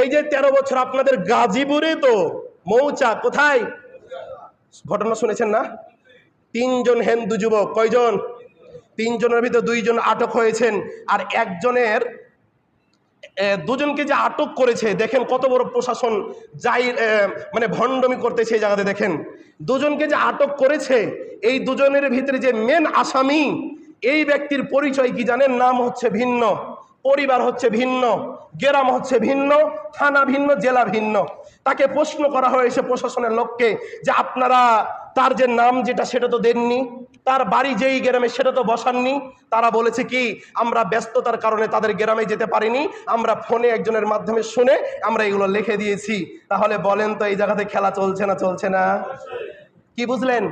এই যে তেরো বছর আপনাদের গাজীপুরে তো মৌচা কোথায়? ঘটনা শুনেছেন না? তিনজন হিন্দু যুবক, কয়জন? তিনজনের ভিতরে দুইজন আটক হয়েছেন আর একজনের দুজনকে যে আটক করেছে, দেখেন কত বড় প্রশাসন যাই মানে ভণ্ডমি করতেছে এই জায়গাতে, দেখেন। দুজনকে যে আটক করেছে, এই দুজনের ভিতরে যে মেন আসামি, এই ব্যক্তির পরিচয় কি জানেন? নাম হচ্ছে ভিন্ন। পরিবার হচ্ছে ভিন্ন, গ্রাম হচ্ছে ভিন্ন, থানা ভিন্ন, জেলা ভিন্ন। তাকে প্রশ্ন করা হয়েছে প্রশাসনের লোককে যে আপনারা তার যে নাম যেটা সেটা তো দেননি, তার বাড়ি যেই গ্রামে সেটা তো বসাননি। তারা বলেছে কি, আমরা ব্যস্ততার কারণে তাদের গ্রামে যেতে পারিনি, আমরা ফোনে একজনের মাধ্যমে শুনে আমরা এগুলো লিখে দিয়েছি। তাহলে বলেন তো এই জায়গাতে খেলা চলছে না চলছে না? কি বুঝলেন?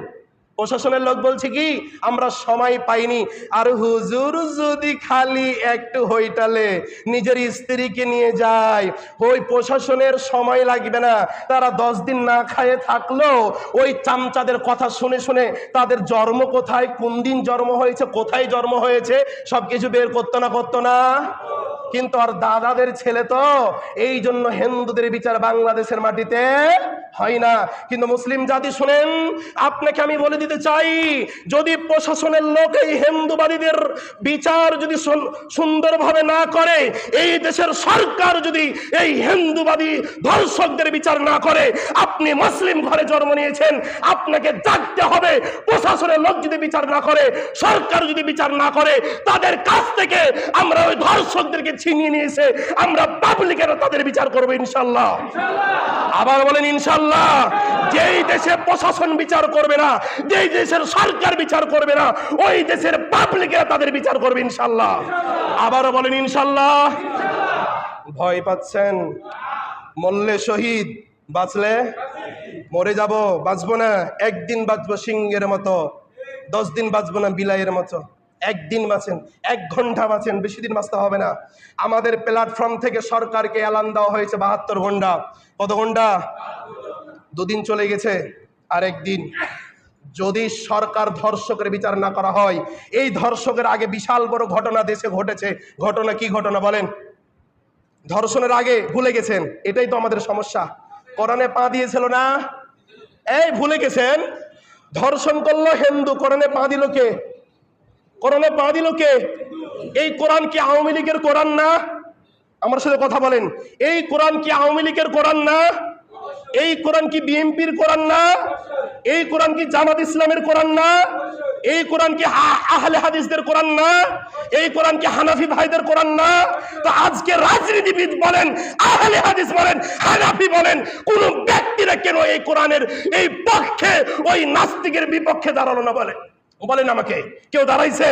প্রশাসনের লোক বলছে কি, আমরা সময় পাইনি। আর হুজুর যদি খালি একটু হইটালে নিজের স্ত্রীকে নিয়ে যায় ওই প্রশাসনের সময় লাগবে না। তারা দশ দিন না খায়ে থাকল ওই চামচাদের কথা শুনে শুনে তাদের জন্ম কোথায়, কোন দিন জন্ম হয়েছে, কোথায় জন্ম হয়েছে সব কিছু বের করতো না করতো না? কিন্তু আর দাদাদের ছেলে তো এই জন্য হিন্দুদের বিচার বাংলাদেশের মাটিতে হয় না। কিন্তু মুসলিম জাতি শুনেন, আপনাকে আমি বলে দিতে চাই, যদি প্রশাসনের লোক এই হিন্দুবাদীদের বিচার যদি সুন্দরভাবে না করে, এই দেশের সরকার যদি এই হিন্দুবাদী ধর্ষকদের বিচার না করে, আপনি মুসলিম ঘরে জন্ম নিয়েছেন, আপনাকে জাগতে হবে। প্রশাসনের লোক যদি বিচার না করে, সরকার যদি বিচার না করে, তাদের কাছ থেকে আমরা ওই ধর্ষকদেরকে ছিনিয়ে নিয়েছে, আমরা পাবলিকেরা তাদের বিচার করব ইনশাল্লাহ। আবার বলেন ইনশাল্লাহ, যেই দেশে প্রশাসন বিচার করবে না, যেই দেশের সরকার বিচার করবে না, ওই দেশের পাবলিকেরা তাদের বিচার করবে ইনশাল্লাহ। আবারও বলেন ইনশাল্লাহ, ভয় পাচ্ছেন? মল্লে শহীদ, বাঁচলে মরে যাব, বাঁচবো না। একদিন বাঁচবো সিংহের মতো, দশ দিন বাঁচবো না বিলাইয়ের মতো। একদিন বাঁচেন, এক ঘণ্টা বাঁচেন, বেশি দিন বাঁচতে হবে না। আমাদের প্ল্যাটফর্ম থেকে সরকারকে এলান দেওয়া হয়েছে বাহাত্তর ঘণ্টা। কত ঘণ্টা? দুদিন চলে গেছে আর একদিন যদি সরকার ধর্ষকের বিচার না করা হয়, এই ধর্ষকের আগে বিশাল বড় ঘটনা দেশে ঘটেছে। ঘটনা কি ঘটনা বলেন? ধর্ষণের আগে ভুলে গেছেন, এটাই তো আমাদের সমস্যা। কোরআনে পা দিয়েছিল না? এই ভুলে গেছেন? ধর্ষণ করল হিন্দু, কোরআনে পা দিল কে? কোরআনে পা দিল কে? এই কোরআন কি আওয়ামী লীগের কোরআন না? আমার সাথে কথা বলেন। এই কোরআন কি আওয়ামী লীগের কোরআন না? এই কোরআন কি বিএনপির কোরআন না? এই কোরআন কি জামাত ইসলামের কোরআন না? এই কোরআন কি আহলে হাদিসদের কোরআন না? এই কোরআন কি হানাফি ভাইদের কোরআন না? তো আজকে রাজনীতিবিদ বলেন, আহলে হাদিস বলেন, হানাফি বলেন, কোন ব্যক্তিরা কেন এই কোরআনের এই পক্ষে ওই নাস্তিকের বিপক্ষে দাঁড়াল না বলে? বলেন আমাকে, কেউ দাঁড়াইছে?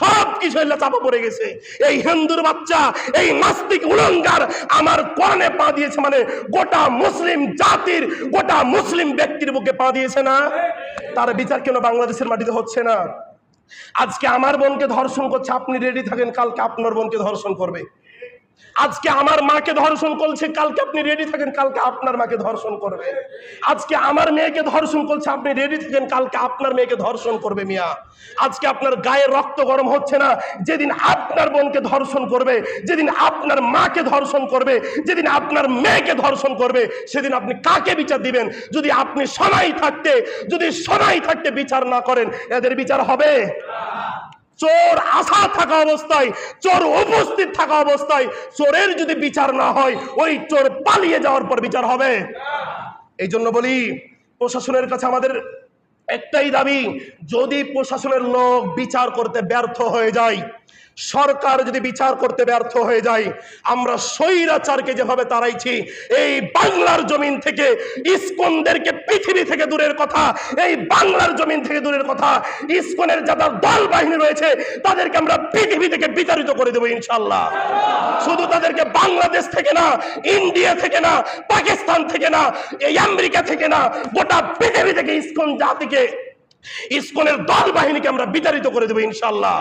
সব কিছু চাপা পড়ে গেছে। এই হিন্দুর বাচ্চা, এই নাস্তিক উলঙ্গার আমার কর্ণে পা দিয়েছে মানে গোটা মুসলিম জাতির, গোটা মুসলিম ব্যক্তির বুকে পা দিয়েছে না? তার বিচার কেন বাংলাদেশের মাটিতে হচ্ছে না? আজকে আমার বোনকে ধর্ষণ করছে, আপনি রেডি থাকেন, কালকে আপনার বোনকে ধর্ষণ করবে। আজকে আমার মাকে ধর্ষণ করছে, কালকে আপনি রেডি থাকেন, কালকে আপনার মাকে ধর্ষণ করবে। আজকে আমার মেয়েকে ধর্ষণ করছে, আপনি রেডি থাকেন, কালকে আপনার মেয়েকে ধর্ষণ করবে মিয়া। আজকে আপনার গায়ে রক্ত গরম হচ্ছে না, যেদিন আপনার বোনকে ধর্ষণ করবে, যেদিন আপনার মাকে ধর্ষণ করবে, যেদিন আপনার মেয়েকে ধর্ষণ করবে, সেদিন আপনি কাকে বিচার দিবেন? যদি আপনি সময় থাকতে, যদি সময় থাকতে বিচার না করেন, এদের বিচার হবে? চোর আসা থাকা অবস্থায়, চোর উপস্থিত থাকা অবস্থায়, চোরের যদি বিচার না হয়, ওই চোর পালিয়ে যাওয়ার পর বিচার হবে। এই জন্য বলি, প্রশাসনের কাছে আমাদের একটাই দাবি, যদি প্রশাসনের লোক বিচার করতে ব্যর্থ হয়ে যায় সরকার যদি বিচার করতে ব্যর্থ হয়ে যায়, আমরা স্বৈরাচারকে যেভাবে তাড়াইছি, এই বাংলার জমিন থেকে ইস্কনদেরকে পৃথিবী থেকে দূরের কথা, এই বাংলার জমিন থেকে দূরের কথা, ইস্কনের যাদের দল বাহিনী রয়েছে, তাদেরকে আমরা পৃথিবী থেকে বিতাড়িত করে দেবো ইনশাল্লাহ শুধু তাদেরকে বাংলাদেশ থেকে না, ইন্ডিয়া থেকে না, পাকিস্তান থেকে না, এই আমেরিকা থেকে না, গোটা পৃথিবী থেকে ইস্কন জাতিকে, ইস্কনের দল বাহিনীকে আমরা বিতাড়িত করে দেবো ইনশাল্লাহ